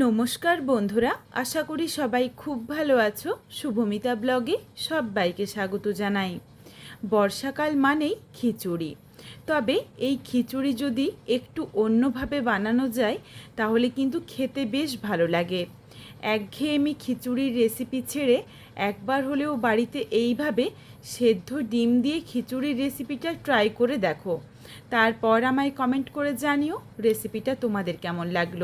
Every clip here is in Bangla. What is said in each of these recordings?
নমস্কার বন্ধুরা, আশা করি সবাই খুব ভালো আছো। শুভমিতা ব্লগে সবাইকে স্বাগত জানাই। বর্ষাকাল মানেই খিচুড়ি। তবে এই খিচুড়ি যদি একটু অন্যভাবে বানানো যায়, তাহলে কিন্তু খেতে বেশ ভালো লাগে। একঘেয়েমি খিচুড়ির রেসিপি ছেড়ে একবার হলেও বাড়িতে এইভাবে সেদ্ধ ডিম দিয়ে খিচুড়ির রেসিপিটা ট্রাই করে দেখো। তারপর আমায় কমেন্ট করে জানিও রেসিপিটা তোমাদের কেমন লাগল।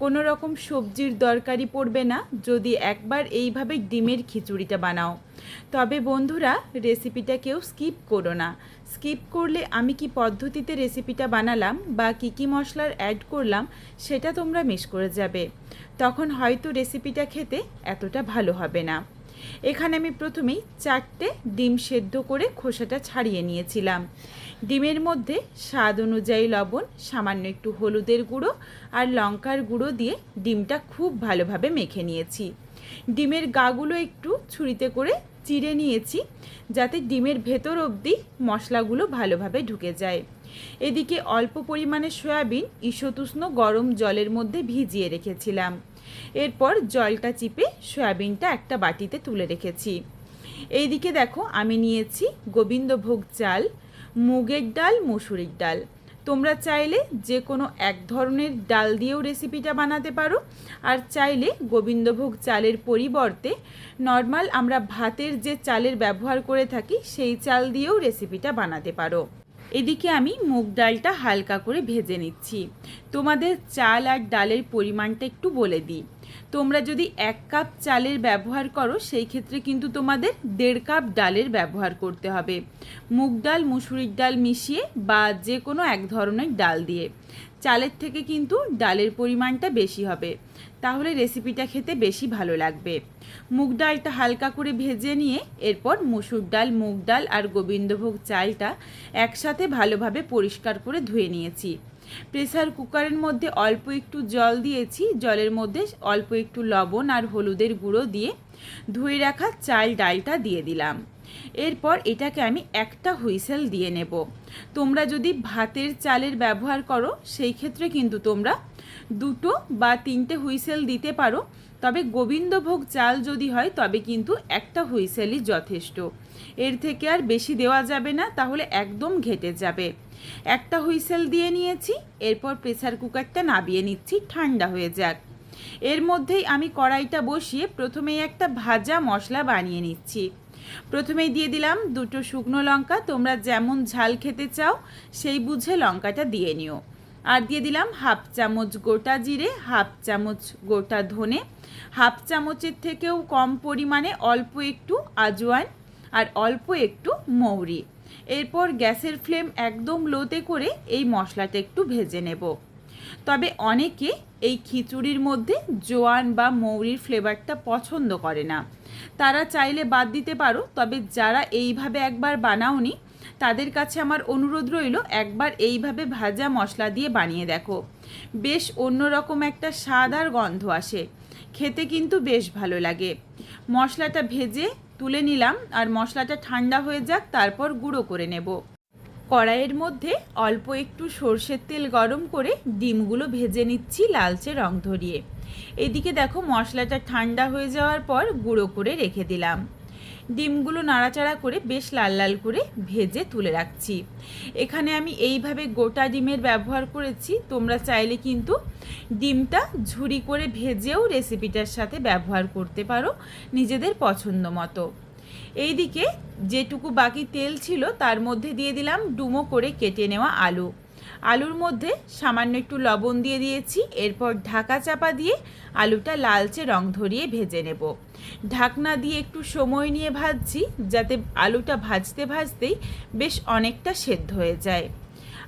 কোনো রকম সবজির দরকারি পড়বে না, যদি একবার এইভাবে ডিমের খিচুড়িটা বানাও। তবে বন্ধুরা রেসিপিটা কেউ স্কিপ করো না। স্কিপ করলে আমি কি পদ্ধতিতে রেসিপিটা বানালাম বা কী কী মশলার অ্যাড করলাম, সেটা তোমরা মিস করে যাবে। তখন হয়তো রেসিপিটা খেতে এতটা ভালো হবে না। এখানে আমি প্রথমেই চারটে ডিম সেদ্ধ করে খোসাটা ছাড়িয়ে নিয়েছিলাম। ডিমের মধ্যে স্বাদ অনুযায়ী লবণ, সামান্য একটু হলুদের গুঁড়ো আর লঙ্কার গুঁড়ো দিয়ে ডিমটা খুব ভালোভাবে মেখে নিয়েছি। ডিমের গাগুলো একটু ছুরিতে করে চিড়ে নিয়েছি যাতে ডিমের ভেতর অবধি মশলাগুলো ভালোভাবে ঢুকে যায়। এদিকে অল্প পরিমাণে সয়াবিন ঈশতুষ্ণ গরম জলের মধ্যে ভিজিয়ে রেখেছিলাম। এরপর জলটা চিপে সয়াবিনটা একটা বাটিতে তুলে রেখেছি। এইদিকে দেখো আমি নিয়েছি গোবিন্দভোগ চাল মুগের ডাল, মুসুরির ডাল। তোমরা চাইলে যে কোনো এক ধরনের ডাল দিয়েও রেসিপিটা বানাতে পারো। আর চাইলে গোবিন্দভোগ চালের পরিবর্তে নর্মাল আমরা ভাতের যে চালের ব্যবহার করে থাকি, সেই চাল দিয়েও রেসিপিটা বানাতে পারো। এদিকে আমি মুগ ডালটা হালকা করে ভেজে নিচ্ছি। তোমাদের চাল আর ডালের পরিমাণটা একটু বলে দিই। তোমরা যদি এক কাপ চালের ব্যবহার করো, সেই ক্ষেত্রে কিন্তু তোমাদের দেড় কাপ ডালের ব্যবহার করতে হবে। মুগ ডাল, মুসুরির ডাল মিশিয়ে বা যে কোনো এক ধরনের ডাল দিয়ে। চালের থেকে কিন্তু ডালের পরিমাণটা বেশি হবে। তাহলে রেসিপিটা খেতে বেশি ভালো লাগবে। মুগ ডালটা হালকা করে ভেজে নিয়ে এরপর মুসুর ডাল, মুগ ডাল আর গোবিন্দভোগ চালটা একসাথে ভালোভাবে পরিষ্কার করে ধুয়ে নিয়েছি। প্রেসার কুকারের মধ্যে অল্প একটু জল দিয়েছি। জলের মধ্যে অল্প একটু লবণ আর হলুদের গুঁড়ো দিয়ে ধুয়ে রাখা চাল ডালটা দিয়ে দিলাম। এরপর এটাকে আমি একটা হুইসেল দিয়ে নেব। তোমরা যদি ভাতের চালের ব্যবহার করো, সেই ক্ষেত্রে কিন্তু তোমরা দুটো বা তিনটে হুইসেল দিতে পারো। তবে গোবিন্দভোগ চাল যদি হয়, তবে কিন্তু একটা হুইসেলই যথেষ্ট। এর থেকে আর বেশি দেওয়া যাবে না, তাহলে একদম ঘেটে যাবে। একটা হুইসেল দিয়ে নিয়েছি, এরপর প্রেসার কুকারটা নাবিয়ে নিচ্ছি, ঠান্ডা হয়ে যাক। এর মধ্যেই আমি কড়াইটা বসিয়ে প্রথমেই একটা ভাজা মশলা বানিয়ে নিচ্ছি। প্রথমেই দিয়ে দিলাম দুটো শুকনো লঙ্কা, তোমরা যেমন ঝাল খেতে চাও, সেই বুঝে লঙ্কাটা দিয়ে নিও। আর দিয়ে দিলাম হাফ চামচ গোটা জিরে, হাফ চামচ গোটা ধনে, হাফ চামচের থেকেও কম পরিমাণে অল্প একটু আজওয়ান আর অল্প একটু মৌরি। এরপর গ্যাসের ফ্লেম একদম লোতে করে এই মশলাটা একটু ভেজে নেব। তবে অনেকে এই খিচুড়ির মধ্যে জোয়ান বা মৌরির ফ্লেভারটা পছন্দ করে না। তারা চাইলে বাদ দিতে পারো, তবে যারা এইভাবে একবার বানাওনি তাদের কাছে আমার অনুরোধ রইল, একবার এইভাবে ভাজা মশলা দিয়ে বানিয়ে দেখো। বেশ অন্যরকম একটা স্বাদ আর গন্ধ আসে। খেতে কিন্তু বেশ ভালো লাগে। মশলাটা ভেজে তুলে নিলাম আর মশলাটা ঠান্ডা হয়ে যাক, তারপর গুঁড়ো করে নেব। কড়াইয়ের মধ্যে অল্প একটু সর্ষের তেল গরম করে ডিমগুলো ভেজে নিচ্ছি লালচে রং ধরিয়ে। এদিকে দেখো মশলাটা ঠান্ডা হয়ে যাওয়ার পর গুঁড়ো করে রেখে দিলাম। ডিমগুলো নাড়াচাড়া করে বেশ লাল লাল করে ভেজে তুলে রাখছি। এখানে আমি এইভাবে গোটা ডিমের ব্যবহার করেছি। তোমরা চাইলে কিন্তু ডিমটা ঝুরি করে ভেজেও রেসিপিটার সাথে ব্যবহার করতে পারো নিজেদের পছন্দ মতো। এইদিকে যেটুকু বাকি তেল ছিল তার মধ্যে দিয়ে দিলাম ডুমো করে কেটে নেওয়া আলু। আলুর মধ্যে সামান্য একটু লবণ দিয়ে দিয়েছি। এরপর ঢাকা চাপা দিয়ে আলুটা লালচে রং ধরিয়ে ভেজে নেব। ঢাকনা দিয়ে একটু সময় নিয়ে ভাজছি, যাতে আলুটা ভাজতে ভাজতেই বেশ অনেকটা সেদ্ধ হয়ে যায়।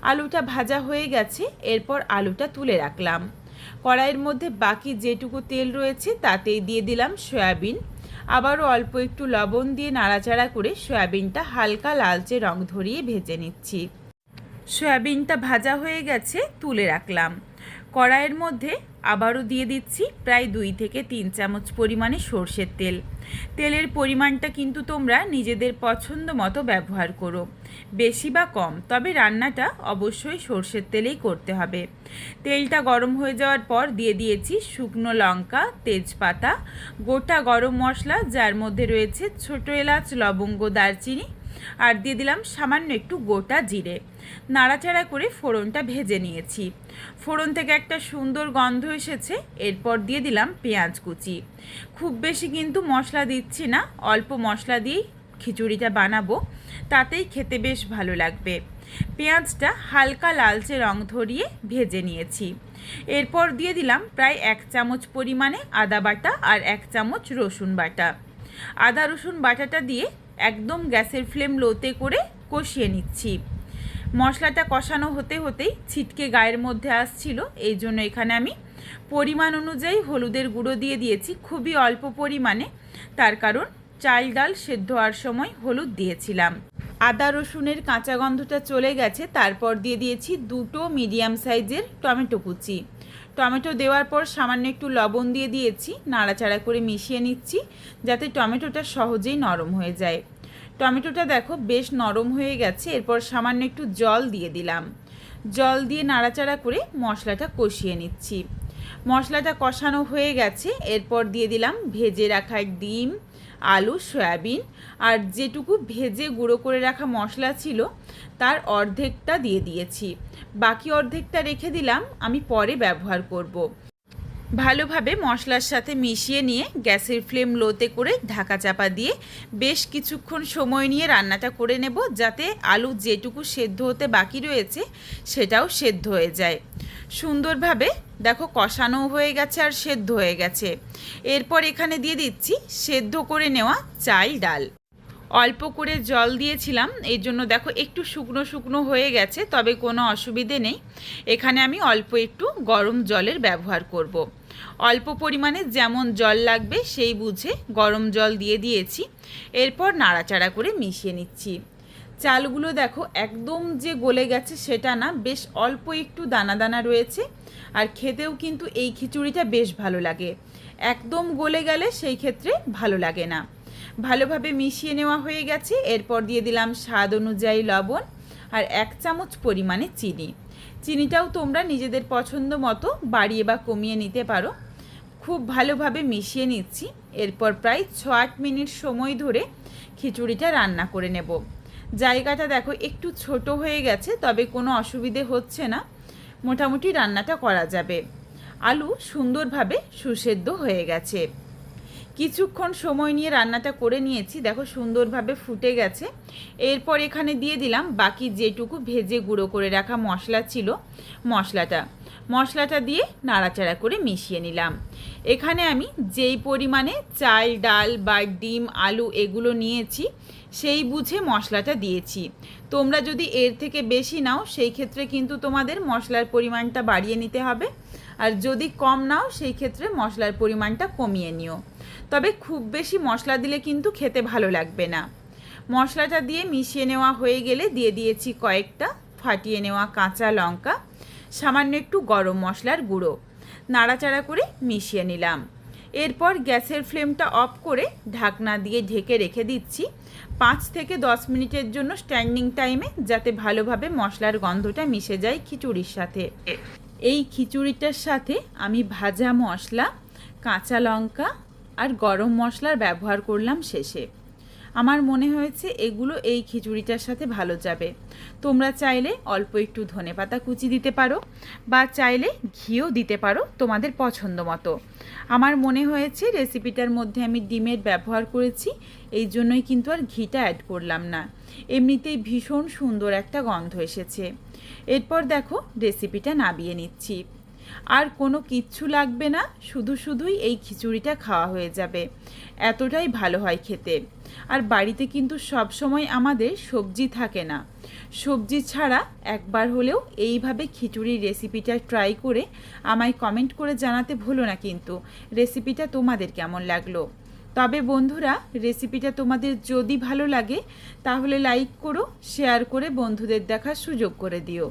আলুটা ভাজা হয়ে গেছে, এরপর আলুটা তুলে রাখলাম। কড়াইয়ের মধ্যে বাকি যেটুকু তেল রয়েছে, তাতেই দিয়ে দিলাম সয়াবিন। আবারও অল্প একটু লবণ দিয়ে নাড়াচাড়া করে সয়াবিনটা হালকা লালচে রং ধরিয়ে ভেজে নিচ্ছি। সয়াবিনটা ভাজা হয়ে গেছে, তুলে রাখলাম। কড়াইয়ের মধ্যে আবারও দিয়ে দিচ্ছি প্রায় দুই থেকে তিন চামচ পরিমাণে সর্ষের তেল। তেলের পরিমাণটা কিন্তু তোমরা নিজেদের পছন্দ মতো ব্যবহার করো। বেশি বা কম, তবে রান্নাটা অবশ্যই সর্ষের তেলেই করতে হবে। তেলটা গরম হয়ে যাওয়ার পর দিয়ে দিয়েছি শুকনো লঙ্কা, তেজপাতা, গোটা গরম মশলা, যার মধ্যে রয়েছে ছোটো এলাচ, লবঙ্গ, দারচিনি আর দিয়ে দিলাম সামান্য একটু গোটা জিরে। নাড়াচাড়া করে ফোড়নটা ভেজে নিয়েছি। ফোড়ন থেকে একটা সুন্দর গন্ধ এসেছে, এরপর দিয়ে দিলাম পেঁয়াজ কুচি। খুব বেশি কিন্তু মশলা দিচ্ছি না, অল্প মশলা দিয়েই খিচুড়িটা বানাবো, তাতেই খেতে বেশ ভালো লাগবে। পেঁয়াজটা হালকা লালচে রং ধরিয়ে ভেজে নিয়েছি। এরপর দিয়ে দিলাম প্রায় এক চামচ পরিমাণে আদা বাটা আর এক চামচ রসুন বাটা। আদা রসুন বাটাটা দিয়ে একদম গ্যাসের ফ্লেম লোতে করে কষিয়ে নিচ্ছি। মশলাটা কষানো হতে হতেই ছিটকে গায়ের মধ্যে আসছিল। এই জন্য এখানে আমি পরিমাণ অনুযায়ী হলুদের গুঁড়ো দিয়ে দিয়েছি খুবই অল্প পরিমাণে। তার কারণ চাল ডাল সেদ্ধ হওয়ার সময় হলুদ দিয়েছিলাম। আদা রসুনের কাঁচা গন্ধটা চলে গেছে। তারপর দিয়ে দিয়েছি দুটো মিডিয়াম সাইজের টমেটো কুচি। টমেটো দেওয়ার পর সামান্য একটু লবণ দিয়ে দিয়েছি, নাড়াচাড়া করে মিশিয়ে নিচ্ছি, যাতে টমেটোটা সহজেই নরম হয়ে যায়। টমেটোটা দেখো বেশ নরম হয়ে গেছে, এরপর সামান্য একটু জল দিয়ে দিলাম। জল দিয়ে নাড়াচাড়া করে মশলাটা কষিয়ে নিচ্ছি। মশলাটা কষানো হয়ে গেছে, এরপর দিয়ে দিলাম ভেজে রাখা ডিম আলু, সয়াবিন আর যেটুকু ভেজে গুঁড়ো করে রাখা মশলা ছিল তার অর্ধেকটা দিয়ে দিয়েছি বাকি অর্ধেকটা রেখে দিলাম, আমি পরে ব্যবহার করব। ভালোভাবে মশলার সাথে মিশিয়ে নিয়ে গ্যাসের ফ্লেম লোতে করে ঢাকা চাপা দিয়ে বেশ কিছুক্ষণ সময় নিয়ে রান্নাটা করে নেব যাতে আলু যেটুকু সেদ্ধ হতে বাকি রয়েছে সেটাও সেদ্ধ হয়ে যায় সুন্দরভাবে দেখো, কষানো হয়ে গেছে আর সেদ্ধ হয়ে গেছে। এরপর এখানে দিয়ে দিচ্ছি সেদ্ধ করে নেওয়া চাল ডাল। অল্প করে জল দিয়েছিলাম এই জন্য দেখো একটু শুকনো শুকনো হয়ে গেছে, তবে কোনো অসুবিধে নেই। এখানে আমি অল্প একটু গরম জলের ব্যবহার করব। অল্প পরিমাণে যেমন জল লাগবে সেই বুঝে গরম জল দিয়ে দিয়েছি। এরপর নাড়াচাড়া করে মিশিয়ে নিচ্ছি। চালগুলো দেখো, একদম যে গলে গেছে সেটা না, বেশ অল্প একটু দানা দানা রয়েছে। আর খেতেও কিন্তু এই খিচুড়িটা বেশ ভালো লাগে। একদম গলে গেলে সেই ক্ষেত্রে ভালো লাগে না। ভালোভাবে মিশিয়ে নেওয়া হয়ে গেছে, এরপর দিয়ে দিলাম স্বাদ অনুযায়ী লবণ আর এক চামচ পরিমাণে চিনি। চিনিটাও তোমরা নিজেদের পছন্দ মতো বাড়িয়ে বা কমিয়ে নিতে পারো। খুব ভালোভাবে মিশিয়ে নিচ্ছি, এরপর প্রায় ছ আট মিনিট সময় ধরে খিচুড়িটা রান্না করে নেব। জায়গাটা দেখো একটু ছোট হয়ে গেছে, তবে কোনো অসুবিধে হচ্ছে না। মোটামুটি রান্নাটা করা যাবে। আলু সুন্দরভাবে সুসেদ্ধ হয়ে গেছে। কিছুক্ষণ সময় নিয়ে রান্নাটা করে নিয়েছি। দেখো সুন্দরভাবে ফুটে গেছে। এরপর এখানে দিয়ে দিলাম বাকি যেটুকু ভেজে গুঁড়ো করে রাখা মশলা ছিল মশলাটা। মশলাটা দিয়ে নাড়াচাড়া করে মিশিয়ে নিলাম। এখানে আমি যেই পরিমাণে চাল, ডাল বা ডিম, আলু এগুলো নিয়েছি, সেই বুঝে মশলাটা দিয়েছি। তোমরা যদি এর থেকে বেশি নাও, সেই ক্ষেত্রে কিন্তু তোমাদের মশলার পরিমাণটা বাড়িয়ে নিতে হবে। আর যদি কম নাও, সেই ক্ষেত্রে মশলার পরিমাণটা কমিয়ে নিও। তবে খুব বেশি মশলা দিলে কিন্তু খেতে ভালো লাগবে না। মশলাটা দিয়ে মিশিয়ে নেওয়া হয়ে গেলে দিয়ে দিয়েছি কয়েকটা, ফাটিয়ে নেওয়া কাঁচা লঙ্কা সামান্য একটু গরম মশলার গুঁড়ো। নাড়াচাড়া করে মিশিয়ে নিলাম। এরপর গ্যাসের ফ্লেমটা অফ করে ঢাকনা দিয়ে ঢেকে রেখে দিচ্ছি। পাঁচ থেকে দশ মিনিটের জন্য স্ট্যান্ডিং টাইমে যাতে ভালোভাবে মশলার গন্ধটা মিশে যায় খিচুড়ির সাথে। এই খিচুড়িটার সাথে আমি ভাজা মশলা, কাঁচা লঙ্কা আর গরম মশলার ব্যবহার করলাম শেষে। আমার মনে হয়েছে এগুলো এই খিচুড়িটার সাথে ভালো যাবে। তোমরা চাইলে অল্প একটু ধনে পাতা কুচি দিতে পারো বা চাইলে ঘিও দিতে পারো তোমাদের পছন্দ মতো। আমার মনে হয়েছে রেসিপিটার মধ্যে আমি ডিমের ব্যবহার করেছি, এই জন্যই কিন্তু আর ঘিটা অ্যাড করলাম না। এমনিতেই ভীষণ সুন্দর একটা গন্ধ এসেছে। এরপর দেখো রেসিপিটা নাবিয়ে নিচ্ছি। আর কোনো কিচ্ছু লাগবে না, শুধু শুধুই এই খিচুড়িটা খাওয়া হয়ে যাবে। এতটাই ভালো হয় খেতে। আর বাড়িতে কিন্তু সব সময় আমাদের সবজি থাকে না। সবজি ছাড়া একবার হলেও এইভাবে খিচুড়ির রেসিপিটা ট্রাই করে আমায় কমেন্ট করে জানাতে ভুলো না কিন্তু। রেসিপিটা তোমাদের কেমন লাগল? তবে বন্ধুরা, রেসিপিটা তোমাদের যদি ভালো লাগে, তাহলে লাইক করো, শেয়ার করে বন্ধুদের দেখার সুযোগ করে দিও।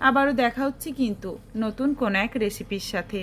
আবারও দেখা হচ্ছে কিন্তু নতুন কোনো এক রেসিপির সাথে।